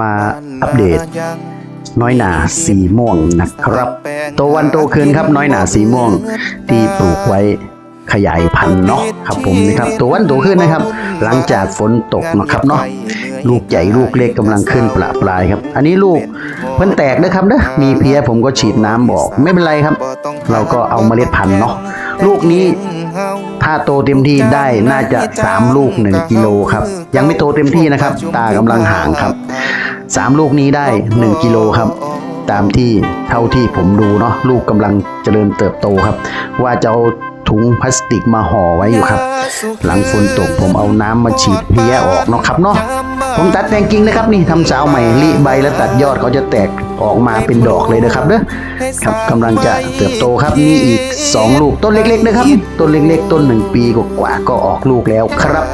มาอัปเดต น้อยหนาสีม่วงนะครับโตวันโตคืนครับน้อยหนาสีม่วงที่ปลูกไว้ขยายพันธุ์เนาะครับผมนะครับโตวันโตขึ้นนะครับ หลังจากฝนตกนะครับเนาะลูกใหญ่ลูกเล็กกำลังขึ้นประปรายครับ อันนี้ลูกเพิ่นแตกนะครับเด้อมีเพียผมก็ฉีดน้ำบอกไม่เป็นไรครับ เราก็เอาเมล็ดพันธุ์เนาะ ลูกนี้ถ้าโตเต็มที่ได้น่าจะ 3 ลูก 1กิโลครับ ยังไม่โตเต็มที่นะครับ ตากำลังห่างครับ 3 ลูกนี้ได้ 1กิโลครับ ตามที่เท่าที่ผมดูเนาะลูกกำลังเจริญเติบโตครับ ว่าจะเอาถุงพลาสติกมาห่อไว้อยู่ครับ หลังฝนตกผมเอาน้ำมาฉีดเพี้ยออกเนาะครับเนาะผมตัดแต่งกิ่งนะครับนี่ทำสาวใหม่รีใบแล้วตัดยอดเขาจะแตก ออกมาเป็นดอกเลยนะครับเด้อครับกำลังจะเติบโตครับมีอีก 2 ลูกต้นเล็กๆนะครับต้นเล็ก ๆ ต้นหนึ่งปีกว่าก็ออกลูกแล้วครับ